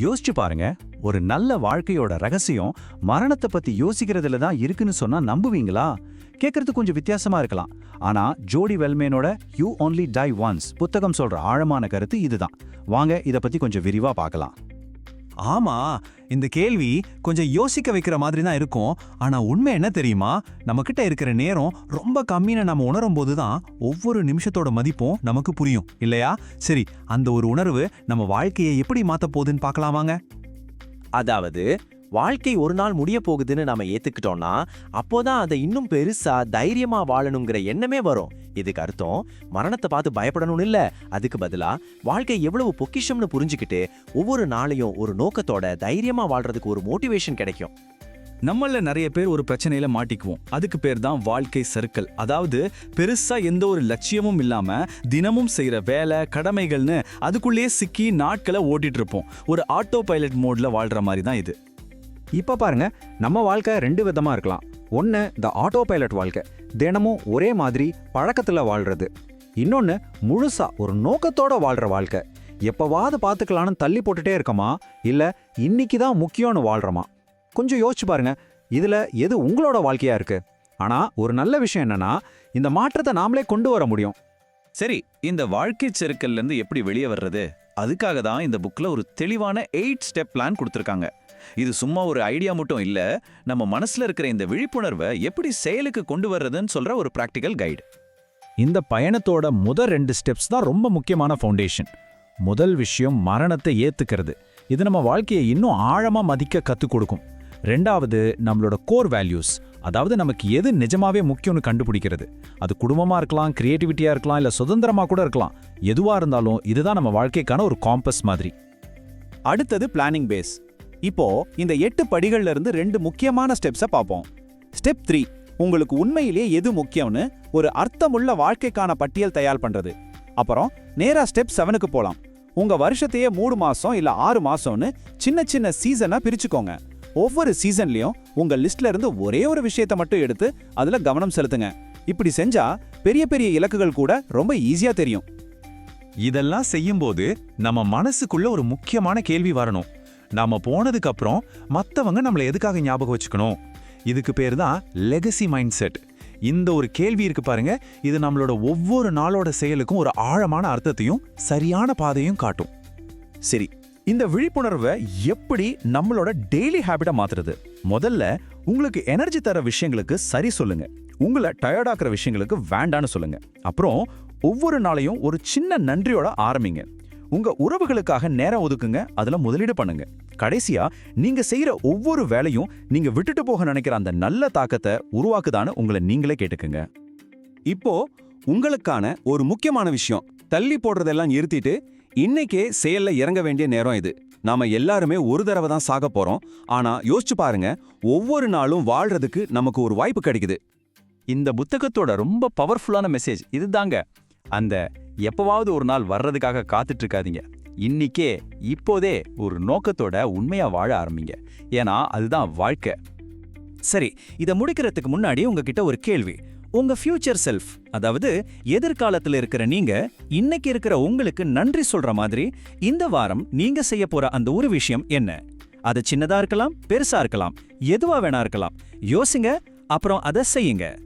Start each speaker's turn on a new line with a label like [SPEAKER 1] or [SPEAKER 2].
[SPEAKER 1] யோசிச்சு பாருங்க. ஒரு நல்ல வாழ்க்கையோட ரகசியம் மரணத்தை பத்தி யோசிக்கிறதுல தான் இருக்குன்னு சொன்னா நம்புவீங்களா? கேட்கறது கொஞ்சம் வித்தியாசமா இருக்கலாம். ஆனா ஜோடி வெல்மேனோட யூ ஓன்லி டை ஒன்ஸ் புத்தகம் சொல்ற ஆழமான கருத்து இதுதான். வாங்க இத பத்தி கொஞ்சம் விரிவா பார்க்கலாம்.
[SPEAKER 2] ஆமா இந்த கேள்வி கொஞ்சம் யோசிக்க வைக்கிற மாதிரி தான் இருக்கும். ஆனா உண்மை என்ன தெரியுமா? நம்மக்கிட்ட இருக்கிற நேரம் ரொம்ப கம்மின்னு நம்ம உணரும் போது தான் ஒவ்வொரு நிமிஷத்தோட மதிப்பும் நமக்கு புரியும். இல்லையா? சரி அந்த ஒரு உணர்வு நம்ம வாழ்க்கையை எப்படி மாத்த போகுதுன்னு பார்க்கலாமாங்க?
[SPEAKER 3] அதாவது வாழ்க்கை ஒரு நாள் முடிய போகுதுன்னு நாம ஏத்துக்கிட்டோம்னா அப்போதான் அதை இன்னும் பெருசா தைரியமா வாழணுங்கிற எண்ணமே வரும். இதுக்கு அர்த்தம் மரணத்தை பார்த்து பயப்படணும்னு இல்ல. அதுக்கு பதிலா வாழ்க்கை எவ்வளவு பொக்கிஷம்னு புரிஞ்சுக்கிட்டு ஒவ்வொரு நாளையும் ஒரு நோக்கத்தோட தைரியமா வாழ்றதுக்கு ஒரு மோட்டிவேஷன் கிடைக்கும்.
[SPEAKER 4] நம்மள நிறைய பேர் ஒரு பிரச்சனையில மாட்டிக்குவோம். அதுக்கு பேர் தான் வாழ்க்கை சர்க்கிள் அதாவது பெருசா எந்த ஒரு லட்சியமும் இல்லாம தினமும் செய்யற வேலை கடமைகள்னு அதுக்குள்ளேயே சிக்கி நாட்களை ஓட்டிட்டு இருப்போம். ஒரு ஆட்டோ பைலட் மோட்ல வாழ்ற மாதிரி தான் இது.
[SPEAKER 1] இப்போ பாருங்க நம்ம வாழ்க்கை ரெண்டு விதமாக இருக்கலாம். ஒன்று த ஆட்டோ பைலட் வாழ்க்கை. தினமும் ஒரே மாதிரி பழக்கத்தில் வாழ்கிறது இன்னொன்று முழுசாக ஒரு நோக்கத்தோட வாழ்கிற வாழ்க்கை. எப்போவாது பார்த்துக்கலான்னு தள்ளி போட்டுட்டே இருக்கமா? இல்லை இன்னைக்கு தான் முக்கியம்னு வாழ்கிறோமா கொஞ்சம் யோசிச்சு பாருங்க இதில் எது உங்களோட வாழ்க்கையாக இருக்குது ஆனால் ஒரு நல்ல விஷயம் என்னன்னா இந்த மாற்றத்தை நாமளே கொண்டு வர முடியும்.
[SPEAKER 4] சரி இந்த வாழ்க்கை செருக்கல்லேருந்து எப்படி வெளியே வர்றது? அதுக்காக தான் இந்த புக்கில் ஒரு தெளிவான எயிட் ஸ்டெப் பிளான் கொடுத்துருக்காங்க. இது சும்மா ஒரு ஐடியா மட்டும் இல்லை நம்ம மனசில் இருக்கிற இந்த விழிப்புணர்வை எப்படி செயலுக்கு கொண்டு வர்றதுன்னு சொல்கிற ஒரு ப்ராக்டிக்கல் கைடு
[SPEAKER 1] இந்த பயணத்தோட முதல் ரெண்டு ஸ்டெப்ஸ் தான் ரொம்ப முக்கியமான ஃபவுண்டேஷன் முதல் விஷயம் மரணத்தை ஏற்றுக்கிறது இது நம்ம வாழ்க்கையை இன்னும் ஆழமாக மதிக்க கற்றுக் கொடுக்கும். ரெண்டாவது நம்மளோட கோர் வேல்யூஸ் அதாவது நமக்கு எது நிஜமாவே முக்கியம்னு கண்டுபிடிக்கிறது. அது குடும்பமா இருக்கலாம் கிரியேட்டிவிட்டியா இருக்கலாம் இல்ல சுதந்திரமா கூட இருக்கலாம். எதுவா இருந்தாலும் இதுதான் நம்ம வாழ்க்கைக்கான ஒரு காம்பஸ் மாதிரி.
[SPEAKER 5] அடுத்தது பிளானிங் பேஸ் இப்போ இந்த எட்டு படிகள்ல இருந்து ரெண்டு முக்கியமான ஸ்டெப்ஸை பார்ப்போம். ஸ்டெப் த்ரீ உங்களுக்கு உண்மையிலேயே எது முக்கியம்னு ஒரு அர்த்தமுள்ள வாழ்க்கைக்கான பட்டியல் தயார் பண்றது. அப்புறம் நேரா ஸ்டெப் செவனுக்கு போலாம். உங்க வருஷத்தையே மூணு மாசம் இல்ல ஆறு மாசம்னு சின்ன சின்ன சீசனா பிரிச்சுக்கோங்க. ஒவ்வொரு சீசன்லயும் உங்க லிஸ்ட்ல இருந்து ஒரே ஒரு விஷயத்தை மட்டும் எடுத்து அதுல கவனம் செலுத்துங்க. இப்படி செஞ்சா பெரிய பெரிய இலக்குகள் கூட ரொம்ப ஈஸியா தெரியும்.
[SPEAKER 2] இதெல்லாம் செய்யும்போது நம்ம மனசுக்குள்ள ஒரு முக்கியமான கேள்வி வரணும். நாம போனதுக்கு அப்புறம் மத்தவங்க நம்மள எதுக்காக ஞாபகம் வச்சுக்கணும்? இதுக்கு பேர் தான் லெகசி மைண்ட் செட் இந்த ஒரு கேள்வி இருக்கு பாருங்க இது நம்மளோட ஒவ்வொரு நாளோட செயலுக்கும் ஒரு ஆழமான அர்த்தத்தையும் சரியான பாதையும் காட்டும்.
[SPEAKER 5] சரி இந்த விழிப்புணர்வை எப்படி நம்மளோட டெய்லி ஹேபிட்டா மாத்துறது? முதல்ல உங்களுக்கு எனர்ஜி தர விஷயங்களுக்கு சரி சொல்லுங்க. உங்களை டயர்டாக்குற விஷயங்களுக்கு வேண்டான்னு சொல்லுங்க. அப்புறம் ஒவ்வொரு நாளையும் ஒரு சின்ன நன்றியோட ஆரம்பிங்க. உங்க உறவுகளுக்காக நேரம் ஒதுக்குங்க. அதுல முதலீடு பண்ணுங்க. கடைசியா நீங்க செய்யற ஒவ்வொரு வேலையும் நீங்க விட்டுட்டு போக நினைக்கிற அந்த நல்ல தாக்கத்தை உருவாக்குதான்னு உங்களை நீங்களே கேட்டுக்குங்க. இப்போ உங்களுக்கான ஒரு முக்கியமான விஷயம். தள்ளி போடுறதெல்லாம் நிறுத்திட்டு இன்னைக்கே செயல்ல இறங்க வேண்டிய நேரம் இது. நாம எல்லாருமே ஒரு தடவை தான் சாக போறோம். ஆனா யோசிச்சு பாருங்க ஒவ்வொரு நாளும் வாழ்றதுக்கு நமக்கு ஒரு வாய்ப்பு கிடைக்குது.
[SPEAKER 1] இந்த புத்தகத்தோட ரொம்ப பவர்ஃபுல்லான மெசேஜ் இதுதாங்க. அந்த எப்பவாவது ஒரு நாள் வர்றதுக்காக காத்துட்டு இருக்காதீங்க இன்னிக்கே இப்போதே ஒரு நோக்கத்தோட உண்மையா வாழ ஆரம்பிங்க. ஏன்னா அதுதான் வாழ்க்கை.
[SPEAKER 5] சரி இதை முடிக்கிறதுக்கு முன்னாடி உங்ககிட்ட ஒரு கேள்வி. உங்க ஃபியூச்சர் செல்ஃப் அதாவது எதிர்காலத்துல இருக்கிற நீங்க இன்னைக்கு இருக்கிற உங்களுக்கு நன்றி சொல்ற மாதிரி இந்த வாரம் நீங்க செய்ய போற அந்த ஒரு விஷயம் என்ன? அது சின்னதா இருக்கலாம் பெருசா இருக்கலாம் எதுவா வேணா இருக்கலாம். யோசிங்க அப்புறம் அதை செய்யுங்க.